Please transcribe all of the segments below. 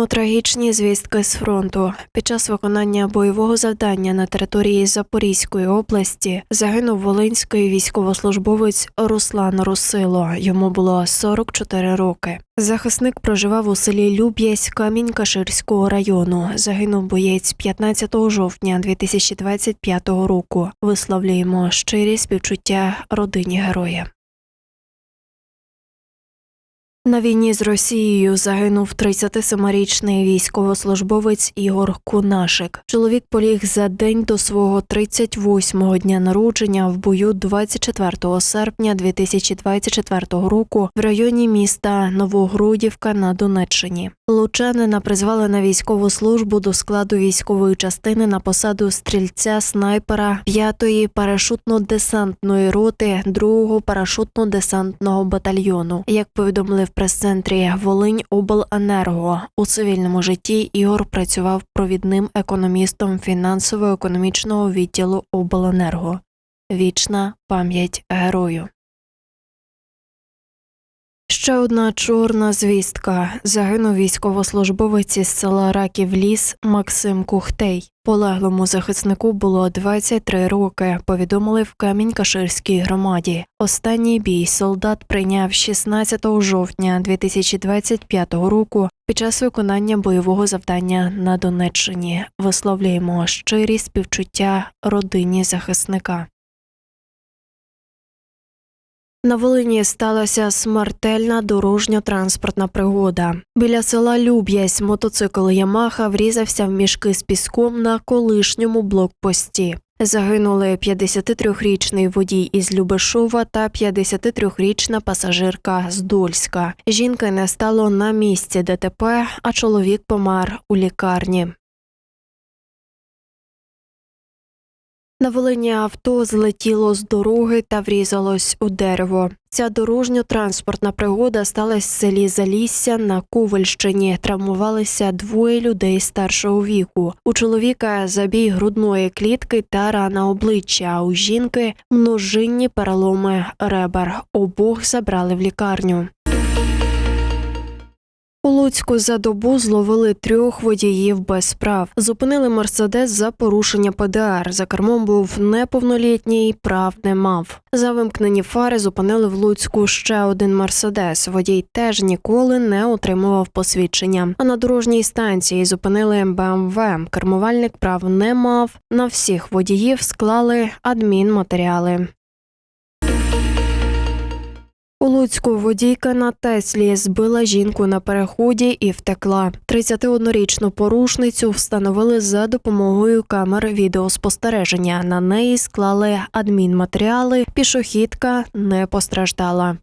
Маємо трагічні звістки з фронту. Під час виконання бойового завдання на території Запорізької області загинув волинський військовослужбовець Руслан Русило. Йому було 44 роки. Захисник проживав у селі Люб'язь Камінь-Каширського району. Загинув боєць 15 жовтня 2025 року. Висловлюємо щирі співчуття родині героя. На війні з Росією загинув 37-річний військовослужбовець Ігор Кунашик. Чоловік поліг за день до свого 38-го дня народження в бою 24 серпня 2024 року в районі міста Новогрудівка на Донеччині. Лучанина призвали на військову службу до складу військової частини на посаду стрільця снайпера 5-ї парашутно-десантної роти 2-го парашутно-десантного батальйону. Як повідомили в прес-центрі Волинь Обленерго у цивільному житті Ігор працював провідним економістом фінансово-економічного відділу Обленерго. Вічна пам'ять герою. Ще одна чорна звістка. Загинув військовослужбовець із села Раків Ліс Максим Кухтей. Полеглому захиснику було 23 роки. Повідомили в Камінь-Каширській громаді. Останній бій солдат прийняв 16 жовтня 2025 року під час виконання бойового завдання на Донеччині. Висловлюємо щирі співчуття родині захисника. На Волині сталася смертельна дорожньо-транспортна пригода. Біля села Люб'язь мотоцикл Ямаха врізався в мішки з піском на колишньому блокпості. Загинули 53-річний водій із Любешова та 53-річна пасажирка з Дольська. Жінки не стало на місці ДТП, а чоловік помер у лікарні. На Волині авто злетіло з дороги та врізалось у дерево. Ця дорожньо-транспортна пригода сталася в селі Залісся на Ковальщині. Травмувалися двоє людей старшого віку. У чоловіка забій грудної клітки та рана обличчя. А у жінки множинні переломи ребер. Обох забрали в лікарню. У Луцьку за добу зловили трьох водіїв без прав. Зупинили мерседес за порушення ПДР. За кермом був неповнолітній, прав не мав. За вимкнені фари зупинили в Луцьку ще один мерседес. Водій теж ніколи не отримував посвідчення. А на дорожній станції зупинили БМВ. Кермувальник прав не мав. На всіх водіїв склали адмінматеріали. У Луцьку водійка на Теслі збила жінку на переході і втекла. 31-річну порушницю встановили за допомогою камер відеоспостереження. На неї склали адмінматеріали. Пішохідка не постраждала.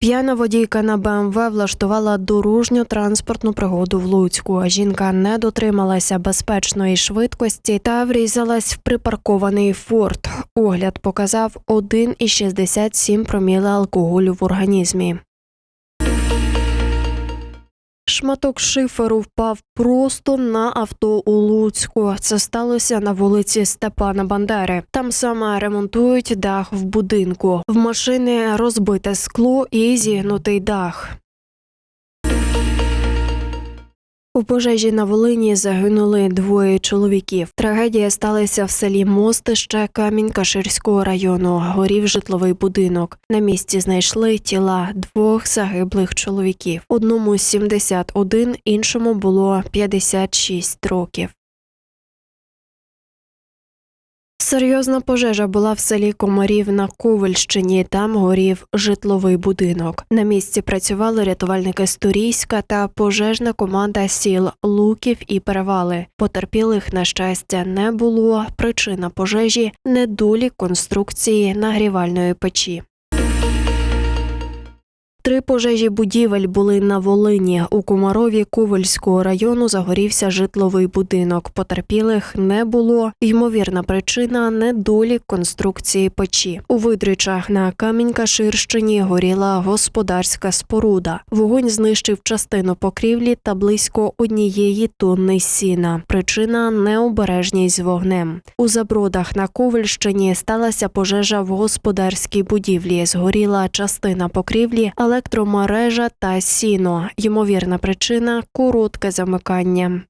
П'яна водійка на БМВ влаштувала дорожню транспортну пригоду в Луцьку. Жінка не дотрималася безпечної швидкості та врізалась в припаркований форт. Огляд показав 1,67 проміла алкоголю в організмі. Шматок шиферу впав просто на авто у Луцьку. Це сталося на вулиці Степана Бандери. Там саме ремонтують дах в будинку. В машини розбите скло і зігнутий дах. У пожежі на Волині загинули двоє чоловіків. Трагедія сталася в селі Мостище Камінь-Каширського району. Горів житловий будинок. На місці знайшли тіла двох загиблих чоловіків. Одному 71, іншому було 56 років. Серйозна пожежа була в селі Комарів на Ковальщині. Там горів житловий будинок. На місці працювали рятувальники з Турійська та пожежна команда сіл Луків і Перевали. Потерпілих, на щастя, не було. Причина пожежі недолік конструкції нагрівальної печі. Три пожежі будівель були на Волині. У Комарові Ковальського району загорівся житловий будинок. Потерпілих не було. Ймовірна причина недолік конструкції печі. У Видричах на Камінь-Каширщині горіла господарська споруда. Вогонь знищив частину покрівлі та близько однієї тонни сіна. Причина необережність з вогнем. У Забродах на Ковальщині сталася пожежа в господарській будівлі. Згоріла частина покрівлі, але електромережа та сіно. Ймовірна причина коротке замикання.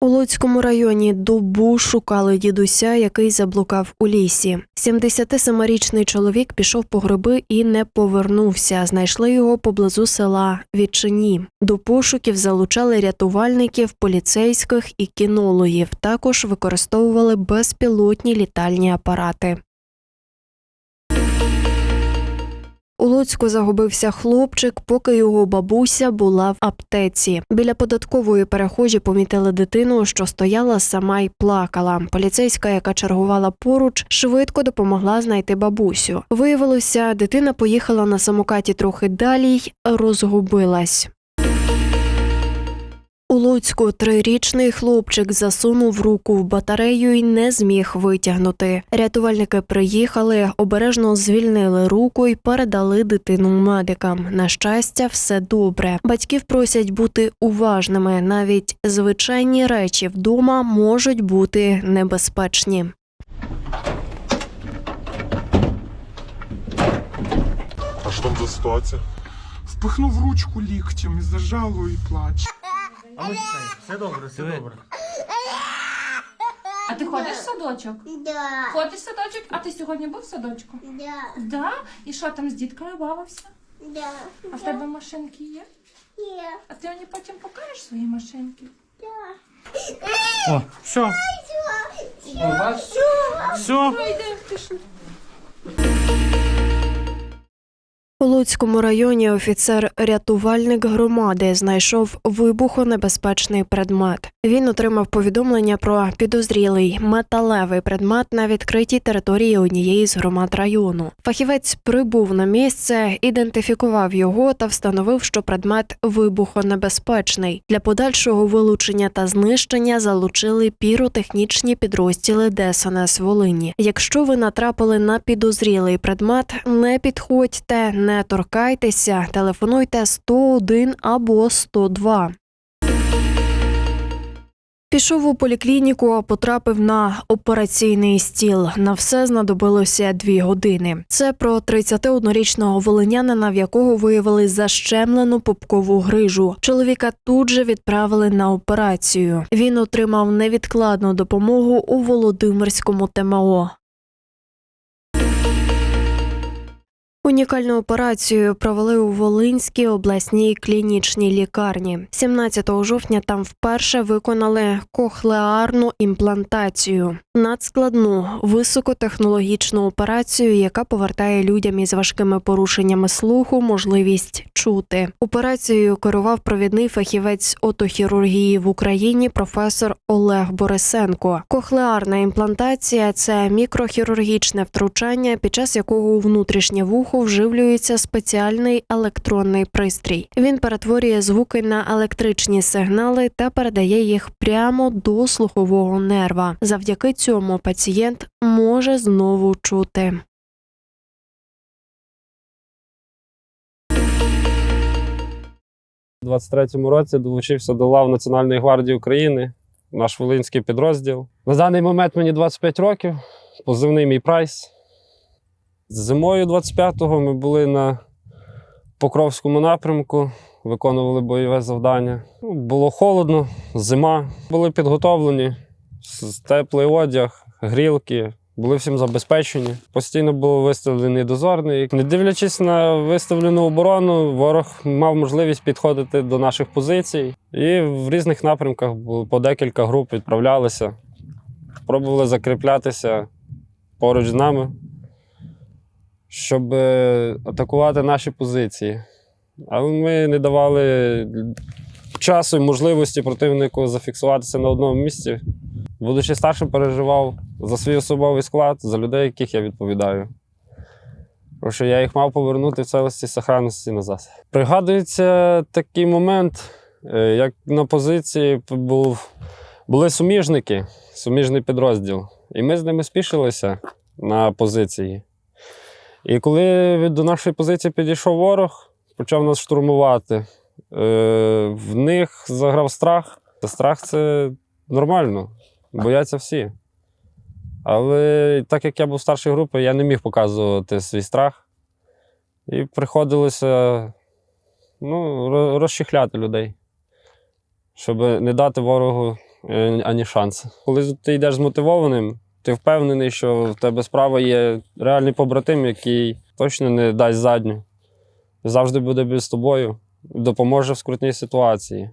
У Луцькому районі добу шукали дідуся, який заблукав у лісі. 77-річний чоловік пішов по гриби і не повернувся. Знайшли його поблизу села Відчині. До пошуків залучали рятувальників, поліцейських і кінологів. Також використовували безпілотні літальні апарати. У Луцьку загубився хлопчик, поки його бабуся була в аптеці. Біля податкової перехожі помітили дитину, що стояла сама й плакала. Поліцейська, яка чергувала поруч, швидко допомогла знайти бабусю. Виявилося, дитина поїхала на самокаті трохи далі й розгубилась. У Луцьку трирічний хлопчик засунув руку в батарею і не зміг витягнути. Рятувальники приїхали, обережно звільнили руку і передали дитину медикам. На щастя, все добре. Батьків просять бути уважними. Навіть звичайні речі вдома можуть бути небезпечні. А що там за ситуація? Впихнув ручку ліктем і зажало і плаче. А ось це, все добре, все добре. А ти ходиш в садочок? Да, Ходиш в садочок? А ти сьогодні був в садочку? да, Да? І що там з дітками бавився? да. А в тебе машинки є? Є, А ти мені потім покажеш свої машинки? да. О, все. О, бач? Все. Ну йди, пішли. У Луцькому районі офіцер-рятувальник громади знайшов вибухонебезпечний предмет. Він отримав повідомлення про підозрілий металевий предмет на відкритій території однієї з громад району. Фахівець прибув на місце, ідентифікував його та встановив, що предмет вибухонебезпечний. Для подальшого вилучення та знищення залучили піротехнічні підрозділи ДСНС Волині. Якщо ви натрапили на підозрілий предмет, не підходьте, не торкайтеся, телефонуйте 101 або 102. Пішов у поліклініку, а потрапив на операційний стіл. На все знадобилося дві години. Це про 31-річного волинянина, в якого виявили защемлену пупкову грижу. Чоловіка тут же відправили на операцію. Він отримав невідкладну допомогу у Володимирському ТМО. Унікальну операцію провели у Волинській обласній клінічній лікарні. 17 жовтня там вперше виконали кохлеарну імплантацію, надскладну високотехнологічну операцію, яка повертає людям із важкими порушеннями слуху можливість чути. Операцією керував провідний фахівець отохірургії в Україні професор Олег Борисенко. Кохлеарна імплантація це мікрохірургічне втручання, під час якого у внутрішнє вухо вживлюється спеціальний електронний пристрій. Він перетворює звуки на електричні сигнали та передає їх прямо до слухового нерва. Завдяки цьому пацієнт може знову чути. У 23-му році долучився до лав Національної гвардії України, наш волинський підрозділ. На даний момент мені 25 років, позивний мій прайс. Зимою 25-го ми були на Покровському напрямку, виконували бойове завдання. Ну, Було холодно, зима. Були підготовлені, теплий одяг, грілки. Були всім забезпечені. Постійно був виставлений дозорний. Не дивлячись на виставлену оборону, ворог мав можливість підходити до наших позицій. І в різних напрямках по декілька груп відправлялися. Пробували закріплятися поруч з нами, щоб е, атакувати наші позиції. Але ми не давали часу і можливості противнику зафіксуватися на одному місці. Будучи старшим, переживав за свій особовий склад, за людей, яких я відповідаю. Тому що я їх мав повернути в целості сохранності назад. Пригадується такий момент, е, як на позиції був, були суміжники, суміжний підрозділ. І ми з ними спішилися на позиції. І коли до нашої позиції підійшов ворог, почав нас штурмувати, е, в них заграв страх. Страх це нормально, бояться всі. Але так як я був старшої групи, я не міг показувати свій страх. І приходилося ну, ро- розчехляти людей, щоб не дати ворогу е, ані шансу. Коли ти йдеш змотивованим, ти впевнений, що в тебе справа є реальний побратим, який точно не дасть задню. Завжди буде з тобою, допоможе в скрутній ситуації.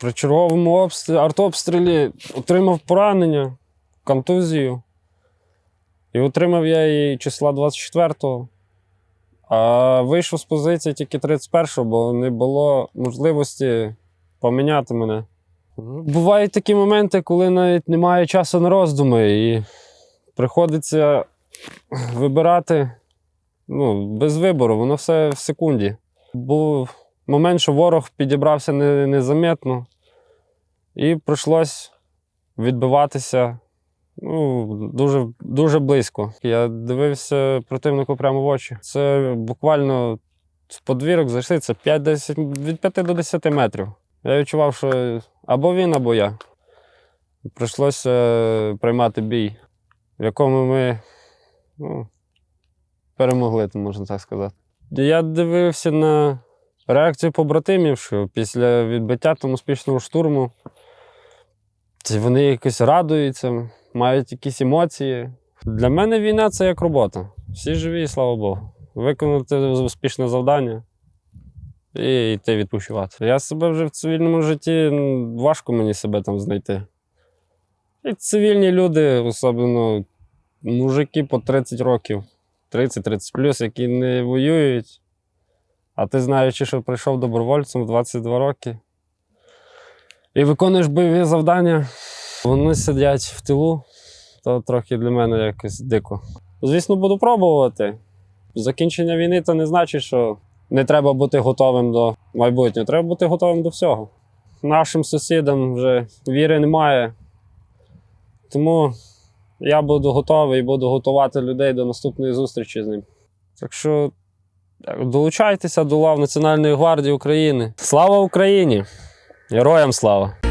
При черговому обстрілі, артобстрілі отримав поранення, контузію. І отримав я її числа 24-го. А вийшов з позиції тільки 31-го, бо не було можливості поміняти мене. Бувають такі моменти, коли навіть немає часу на роздуми, і приходиться вибирати ну, без вибору, воно все в секунді. Був момент, що ворог підібрався незаметно, і прийшлось відбиватися ну, дуже, дуже близько. Я дивився противнику прямо в очі. Це буквально в подвірок зайшли, це 5-10, від 5 до 10 метрів. Я відчував, що або він, або я. Прийшлося е, приймати бій, в якому ми ну, перемогли, можна так сказати. Я дивився на реакцію побратимів, що після відбиття там успішного штурму вони якось радуються, мають якісь емоції. Для мене війна це як робота. Всі живі, слава Богу. Виконати успішне завдання і йти відпочивати. Я себе вже в цивільному житті важко мені себе там знайти. І цивільні люди, особливо мужики по 30 років, 30-30 плюс, які не воюють. А ти знаючи, що прийшов добровольцем в 22 роки і виконуєш бойові завдання, вони сидять в тилу, то трохи для мене якось дико. Звісно, буду пробувати. Закінчення війни це не значить, що не треба бути готовим до майбутнього. Треба бути готовим до всього. Нашим сусідам вже віри немає. Тому я буду готовий і буду готувати людей до наступної зустрічі з ним. Так що долучайтеся до лав Національної гвардії України. Слава Україні! Героям слава!